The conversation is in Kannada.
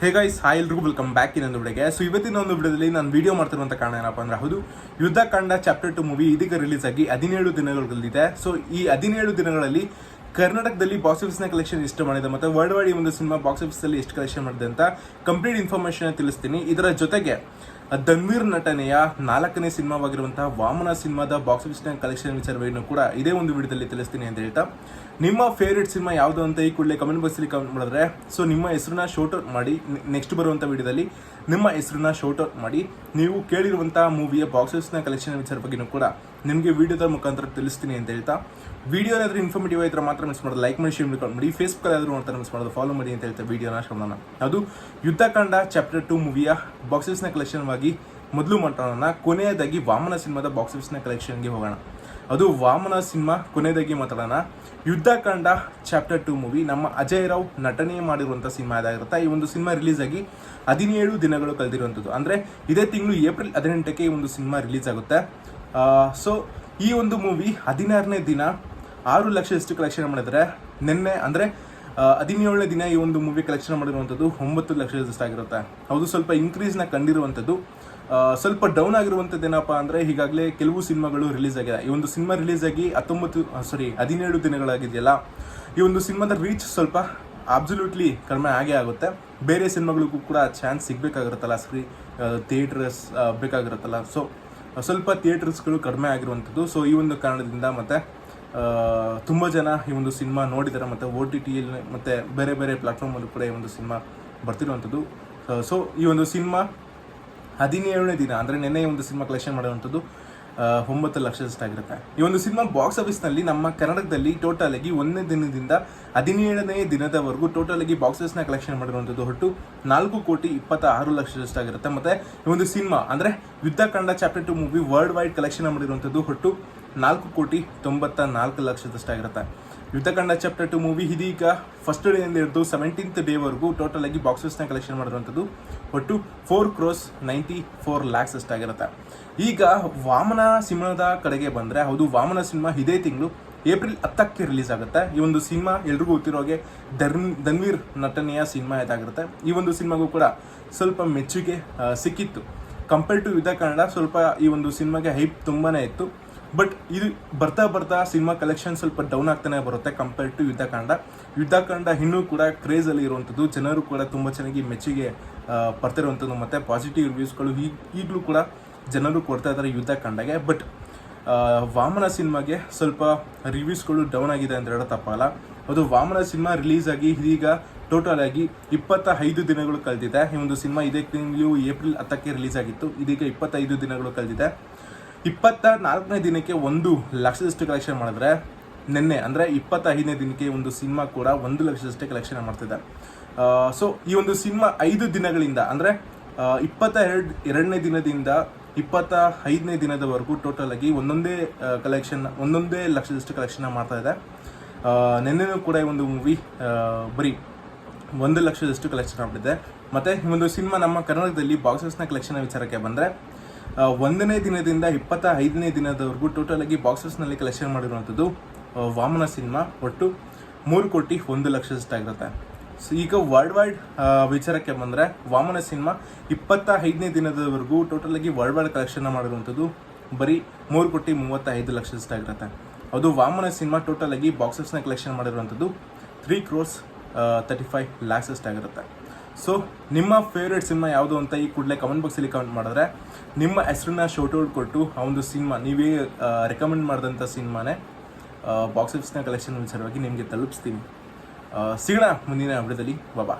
ಹೇ ಗೈಸ್ ಹಾಯ್ ಎಲ್ರಿಗೂ ವೆಲ್ಕಮ್ ಬ್ಯಾಕ್ ಇನ್ನೊಂದು ವಿಡಿಯೋಗೆ ಸೊ ಇವತ್ತಿನ ಒಂದು ವಿಡಿಯೋದಲ್ಲಿ ನಾನು ವಿಡಿಯೋ ಮಾಡ್ತಿರುವಂತ ಕಾರಣ ಏನಪ್ಪ ಅಂದ್ರೆ, ಹೌದು Yuddha Kanda chapter two movie ಇದೀಗ ರಿಲೀಸ್ ಆಗಿ ಹದಿನೇಳು ದಿನಗಳಲ್ಲಿದೆ ಸೊ ಈ ಹದಿನೇಳು ದಿನಗಳಲ್ಲಿ ಕರ್ನಾಟಕದಲ್ಲಿ ಬಾಕ್ಸ್ ಆಫೀಸ್ನ ಕಲೆಕ್ಷನ್ ಎಷ್ಟು ಮಾಡಿದೆ ಮತ್ತೆ ವರ್ಲ್ಡ್ ವೈಡ್ ಈ ಒಂದು ಸಿನಿಮಾ ಬಾಕ್ಸ್ ಆಫೀಸಲ್ಲಿ ಎಷ್ಟು ಕಲೆಕ್ಷನ್ ಮಾಡಿದೆ ಅಂತ ಕಂಪ್ಲೀಟ್ ಇನ್ಫಾರ್ಮೇಶನ್ ತಿಳಿಸ್ತೀನಿ. ಇದರ ಜೊತೆಗೆ ಧನ್ವೀರ್ ನಟನೆಯ ನಾಲ್ಕನೇ ಸಿನಿಮಾವಾಗಿರುವಂತಹ ವಾಮನ ಸಿನಿಮಾದ ಬಾಕ್ಸ್ ಆಫೀಸ್ನ ಕಲೆಕ್ಷನ್ ವಿಚಾರವನ್ನು ಕೂಡ ಇದೇ ಒಂದು ವಿಡಿಯೋದಲ್ಲಿ ತಿಳಿಸ್ತೀನಿ ಅಂತ ಹೇಳ್ತಾ. ನಿಮ್ಮ ಫೇವ್ರೆಟ್ ಸಿನಿಮಾ ಯಾವುದು ಅಂತ ಈ ಕೂಡಲೇ ಕಮೆಂಟ್ ಬಾಕ್ಸಲ್ಲಿ ಕಮೆಂಟ್ ಮಾಡಿದ್ರೆ ಸೊ ನಿಮ್ಮ ಹೆಸರನ್ನ ಶೋಟ್ ಔಟ್ ಮಾಡಿ ನೆಕ್ಸ್ಟ್ ಬರುವಂಥ ವಿಡಿಯೋದಲ್ಲಿ ನಿಮ್ಮ ಹೆಸರನ್ನ ಶೋಟ್ ಔಟ್ ಮಾಡಿ, ನೀವು ಕೇಳಿರುವಂತಹ ಮೂವಿಯ ಬಾಕ್ಸ್ ಆಫೀಸ್ನ ಕಲೆಕ್ಷನ್ ವಿಚಾರ ಬಗ್ಗೆನೂ ಕೂಡ ನಿಮಗೆ ವಿಡಿಯೋದ ಮುಖಾಂತರ ತಿಳಿಸ್ತೀನಿ ಅಂತ ಹೇಳ್ತಾ. ವಿಡಿಯೋ ಏನಾದರೂ ಇನ್ಫಾರ್ಮೇಟಿವ್ ಆಯ್ತು ಮಾತ್ರ ಮಿಸ್ ಮಾಡೋದು. ಲೈಕ್ ಮಾಡಿ ಶೇರ್ ಮಾಡಿ. ಫೇಸ್ಬುಕ್ ಆದರೂ ನೋಡ್ತಾರೆ ಮಿಸ್ ಮಾಡೋದು. ಫಾಲೋ ಮಾಡಿ ಅಂತ ಹೇಳ್ತಾ ವಿಡಿಯೋನ ಶೋಣ ಅದು ಯುದ್ಧಕಾಂಡ ಚಾಪ್ಟರ್ ಟು ಮೂವಿಯ ಬಾಕ್ಸಸ್ನ ಕಲೆಕ್ಷನ್ ಆಗಿ ಮೊದಲು ಮಾತಾಡೋಣ ಕೊನೆಯದಾಗಿ ವಾಮನ ಸಿನಿಮಾದ ಬಾಕ್ಸ್ ಕಲೆಕ್ಷನ್ಗೆ ಹೋಗೋಣ. ಅದು ವಾಮನ ಸಿನಿಮಾ, ಕೊನೆಯದಾಗಿ ಮಾತಾಡೋಣ. ಯುದ್ಧಕಾಂಡ ಚಾಪ್ಟರ್ ಟು ಮೂವಿ ನಮ್ಮ ಅಜಯ್ ರಾವ್ ನಟನೆ ಮಾಡಿರುವಂಥ ಸಿನಿಮಾ ಇದಾಗಿರುತ್ತೆ. ಈ ಒಂದು ಸಿನಿಮಾ ರಿಲೀಸ್ ಆಗಿ ಹದಿನೇಳು ದಿನಗಳು ಕಳೆದಿರುವಂಥದ್ದು ಅಂದರೆ ಇದೇ ತಿಂಗಳು ಏಪ್ರಿಲ್ ಹದಿನೆಂಟಕ್ಕೆ ಈ ಒಂದು ಸಿನಿಮಾ ರಿಲೀಸ್ ಆಗುತ್ತೆ. ಸೊ ಈ ಒಂದು ಮೂವಿ ಹದಿನಾರನೇ ದಿನ ಆರು ಲಕ್ಷದಷ್ಟು ಕಲೆಕ್ಷನ್ ಮಾಡಿದ್ರೆ ನಿನ್ನೆ, ಅಂದರೆ ಹದಿನೇಳನೇ ದಿನ ಈ ಒಂದು ಮೂವಿ ಕಲೆಕ್ಷನ್ ಮಾಡಿರುವಂಥದ್ದು ಒಂಬತ್ತು ಲಕ್ಷದಷ್ಟಾಗಿರುತ್ತೆ ಹೌದು, ಸ್ವಲ್ಪ ಇನ್ಕ್ರೀಸ್ನ ಕಂಡಿರುವಂಥದ್ದು. ಸ್ವಲ್ಪ ಡೌನ್ ಆಗಿರುವಂಥದ್ದು ಏನಪ್ಪ ಅಂದರೆ, ಈಗಾಗಲೇ ಕೆಲವು ಸಿನಿಮಾಗಳು ರಿಲೀಸ್ ಆಗಿದೆ. ಈ ಒಂದು ಸಿನಿಮಾ ರಿಲೀಸ್ ಆಗಿ ಹತ್ತೊಂಬತ್ತು ಸಾರಿ ಹದಿನೇಳು ದಿನಗಳಾಗಿದೆಯಲ್ಲ, ಈ ಒಂದು ಸಿನಿಮಾದ ರೀಚ್ ಸ್ವಲ್ಪ ಅಬ್ಸಲ್ಯೂಟ್ಲಿ ಕಡಿಮೆ ಆಗೇ ಆಗುತ್ತೆ. ಬೇರೆ ಸಿನಿಮಾಗಳಿಗೂ ಕೂಡ ಚಾನ್ಸ್ ಸಿಗಬೇಕಾಗಿರುತ್ತಲ್ಲ ಸ್ಕ್ರೀ ಥಿಯೇಟರ್ಸ್ ಬೇಕಾಗಿರುತ್ತಲ್ಲ. ಸೊ ಸ್ವಲ್ಪ ಥಿಯೇಟರ್ಸ್ಗಳು ಕಡಿಮೆ ಆಗಿರುವಂಥದ್ದು. ಸೊ ಈ ಒಂದು ಕಾರಣದಿಂದ ಮತ್ತೆ ತುಂಬ ಜನ ಈ ಒಂದು ಸಿನಿಮಾ ನೋಡಿದ್ದಾರೆ ಮತ್ತು ಓ ಟಿ ಟಿಯಲ್ಲಿ ಮತ್ತು ಬೇರೆ ಬೇರೆ ಪ್ಲಾಟ್ಫಾರ್ಮಲ್ಲೂ ಕೂಡ ಈ ಒಂದು ಸಿನಿಮಾ ಬರ್ತಿರುವಂಥದ್ದು. ಸೊ ಈ ಒಂದು ಸಿನಿಮಾ ಹದಿನೇಳನೇ ದಿನ, ಅಂದರೆ ನಿನ್ನೆ ಒಂದು ಸಿನಿಮಾ ಕಲೆಕ್ಷನ್ ಮಾಡುವಂಥದ್ದು ಒಂಬತ್ತು ಲಕ್ಷದಷ್ಟಾಗಿರುತ್ತೆ ಈ ಒಂದು ಸಿನಿಮಾ ಬಾಕ್ಸ್ ಆಫೀಸ್ನಲ್ಲಿ ನಮ್ಮ ಕನ್ನಡದಲ್ಲಿ ಟೋಟಲ್ ಆಗಿ ಒಂದನೇ ದಿನದಿಂದ ಹದಿನೇಳನೇ ದಿನದವರೆಗೂ ಟೋಟಲ್ ಆಗಿ ಬಾಕ್ಸ್ ಆಫೀಸ್ನ ಕಲೆಕ್ಷನ್ ಮಾಡಿರುವಂಥದ್ದು ಹೊಟ್ಟು ನಾಲ್ಕು ಕೋಟಿ ಇಪ್ಪತ್ತ ಆರು ಲಕ್ಷದಷ್ಟಾಗಿರುತ್ತೆ ಮತ್ತೆ ಈ ಒಂದು ಸಿನಿಮಾ, ಅಂದರೆ Yuddha Kanda chapter two movie world wide collection ಮಾಡಿರುವಂಥದ್ದು ಒಟ್ಟು ನಾಲ್ಕು ಕೋಟಿ ತೊಂಬತ್ತ ನಾಲ್ಕು ಲಕ್ಷದಷ್ಟಾಗಿರುತ್ತೆ ಯುದ್ಧಕಂಡ ಚಾಪ್ಟರ್ ಟು ಮೂವಿ ಇದೀಗ ಫಸ್ಟ್ ಡೇ ಇಂದ ಹಿಡಿದು ಸೆವೆಂಟೀನ್ತ್ ಡೇವರೆಗೂ ಟೋಟಲ್ ಆಗಿ ಬಾಕ್ಸಸ್ನ ಕಲೆಕ್ಷನ್ ಮಾಡಿರುವಂಥದ್ದು. ಒಟ್ಟು four crores ninety four lakhs ಅಷ್ಟಾಗಿರುತ್ತೆ ಈಗ ವಾಮನ ಸಿನಿಮಾದ ಕಡೆಗೆ ಬಂದರೆ, ಹೌದು, ವಾಮನ ಸಿನಿಮಾ ಇದೇ ತಿಂಗಳು ಏಪ್ರಿಲ್ ಹತ್ತಕ್ಕೆ ರಿಲೀಸ್ ಆಗುತ್ತೆ. ಈ ಒಂದು ಸಿನಿಮಾ ಎಲ್ರಿಗೂ ಗೊತ್ತಿರೋ ಹಾಗೆ ಧರ್ಮ್, ಧನ್ವೀರ್ ನಟನೆಯ ಸಿನಿಮಾ ಇದಾಗಿರುತ್ತೆ. ಈ ಒಂದು ಸಿನಿಮಾಗೂ ಕೂಡ ಸ್ವಲ್ಪ ಮೆಚ್ಚುಗೆ ಸಿಕ್ಕಿತ್ತು. ಕಂಪೇರ್ ಟು ಯುದ್ಧ ಕನ್ನಡ ಸ್ವಲ್ಪ ಈ ಒಂದು ಸಿನಿಮಾಗೆ ಹೈಪ್ ತುಂಬಾ ಇತ್ತು. ಬಟ್ ಇದು ಬರ್ತಾ ಬರ್ತಾ ಸಿನಿಮಾ ಕಲೆಕ್ಷನ್ ಸ್ವಲ್ಪ ಡೌನ್ ಆಗ್ತಾನೆ ಬರುತ್ತೆ ಕಂಪೇರ್ ಟು ಯುದ್ಧಕಾಂಡ. ಯುದ್ಧಕಾಂಡ ಇನ್ನೂ ಕೂಡ ಕ್ರೇಜ್ ಅಲ್ಲಿ ಇರುವಂಥದ್ದು. ಜನರು ಕೂಡ ತುಂಬ ಚೆನ್ನಾಗಿ ಮೆಚ್ಚುಗೆ ಬರ್ತಿರುವಂಥದ್ದು ಮತ್ತೆ ಪಾಸಿಟಿವ್ ರಿವ್ಯೂಸ್ಗಳು ಈಗ ಈಗಲೂ ಕೂಡ ಜನರು ಕೊಡ್ತಾ ಇದ್ದಾರೆ ಯುದ್ಧಕಾಂಡಗೆ. ಬಟ್ ವಾಮನ ಸಿನಿಮಾಗೆ ಸ್ವಲ್ಪ ರಿವ್ಯೂಸ್ಗಳು ಡೌನ್ ಆಗಿದೆ ಅಂತ ಹೇಳೋ ತಪ್ಪಲ್ಲ. ಅದು ವಾಮನ ಸಿನಿಮಾ ರಿಲೀಸ್ ಆಗಿ ಇದೀಗ ಟೋಟಲ್ ಆಗಿ ಇಪ್ಪತ್ತ ಐದು ದಿನಗಳು ಕಳೆದಿದೆ. ಈ ಒಂದು ಸಿನಿಮಾ ಇದೇ ತಿಂಗಳು ಏಪ್ರಿಲ್ ಹತ್ತಕ್ಕೆ ರಿಲೀಸ್ ಆಗಿತ್ತು. ಇದೀಗ ಇಪ್ಪತ್ತೈದು ದಿನಗಳು ಕಳೆದಿದೆ. ಇಪ್ಪತ್ತ ನಾಲ್ಕನೇ ದಿನಕ್ಕೆ ಒಂದು ಲಕ್ಷದಷ್ಟು ಕಲೆಕ್ಷನ್ ಮಾಡಿದ್ರೆ, ನಿನ್ನೆ, ಅಂದರೆ ಇಪ್ಪತ್ತೈದನೇ ದಿನಕ್ಕೆ ಒಂದು ಸಿನಿಮಾ ಕೂಡ ಒಂದು ಲಕ್ಷದಷ್ಟೇ ಕಲೆಕ್ಷನ್ ಮಾಡ್ತಿದೆ ಸೊ ಈ ಒಂದು ಸಿನಿಮಾ ಐದು ದಿನಗಳಿಂದ, ಅಂದರೆ ಇಪ್ಪತ್ತ ಎರಡು, ಎರಡನೇ ದಿನದಿಂದ ಇಪ್ಪತ್ತ ಐದನೇ ದಿನದವರೆಗೂ ಟೋಟಲ್ ಆಗಿ ಒಂದೊಂದೇ ಕಲೆಕ್ಷನ್ ಒಂದೊಂದೇ ಲಕ್ಷದಷ್ಟು ಕಲೆಕ್ಷನ್ ಮಾಡ್ತಾ ಇದೆ. ನಿನ್ನೆನೂ ಕೂಡ ಈ ಒಂದು ಮೂವಿ ಬರೀ ಒಂದು ಲಕ್ಷದಷ್ಟು ಕಲೆಕ್ಷನ್ ಆಗ್ಬಿಟ್ಟಿದೆ. ಮತ್ತೆ ಈ ಒಂದು ಸಿನಿಮಾ ನಮ್ಮ ಕರ್ನಾಟಕದಲ್ಲಿ ಬಾಕ್ಸಸ್ನ ಕಲೆಕ್ಷನ್ ವಿಚಾರಕ್ಕೆ ಬಂದರೆ ಒಂದನೇ ದಿನದಿಂದ ಇಪ್ಪತ್ತ ಐದನೇ ದಿನದವರೆಗೂ ಟೋಟಲ್ ಆಗಿ ಬಾಕ್ಸಸ್ನಲ್ಲಿ ಕಲೆಕ್ಷನ್ ಮಾಡಿರುವಂಥದ್ದು ವಾಮನ ಸಿನಿಮಾ ಒಟ್ಟು ಮೂರು ಕೋಟಿ ಒಂದು ಲಕ್ಷದಷ್ಟಾಗಿರುತ್ತೆ. ಸೊ ಈಗ ವರ್ಲ್ಡ್ ವೈಡ್ ವಿಚಾರಕ್ಕೆ ಬಂದರೆ ವಾಮನ ಸಿನಿಮಾ ಇಪ್ಪತ್ತ ಐದನೇ ದಿನದವರೆಗೂ ಆಗಿ ವರ್ಲ್ಡ್ ವೈಡ್ ಕಲೆಕ್ಷನ್ ಮಾಡಿರುವಂಥದ್ದು ಬರೀ ಮೂರು ಕೋಟಿ ಮೂವತ್ತೈದು ಲಕ್ಷದಷ್ಟಾಗಿರುತ್ತೆ. ಅದು ವಾಮನ ಸಿನಿಮಾ ಟೋಟಲ್ ಆಗಿ ಬಾಕ್ಸಸ್ನ ಕಲೆಕ್ಷನ್ ಮಾಡಿರುವಂಥದ್ದು three crores thirty five lakhs ಅಷ್ಟಾಗಿರುತ್ತೆ. So ನಿಮ್ಮ ಫೇವ್ರೇಟ್ ಸಿನಿಮಾ ಯಾವುದು ಅಂತ ಈ ಕೂಡಲೇ ಕಮೆಂಟ್ ಬಾಕ್ಸಲ್ಲಿ ಕಮೆಂಟ್ ಮಾಡಿದ್ರೆ, ನಿಮ್ಮ ಹೆಸರನ್ನ ಶೋಟ್ ಔಟ್ ಕೊಟ್ಟು ಆ ಒಂದು ಸಿನಿಮಾ ನೀವೇ ರೆಕಮೆಂಡ್ ಮಾಡಿದಂಥ ಸಿನಿಮಾನೇ ಬಾಕ್ಸ್ ಆಫೀಸ್ನ ಕಲೆಕ್ಷನ್ ವಿಚಾರವಾಗಿ ನಿಮಗೆ ತಲುಪಿಸ್ತೀನಿ. ಸಿಗೋಣ ಮುಂದಿನ ವಿಡಿಯೋದಲ್ಲಿ ಬಾಬಾ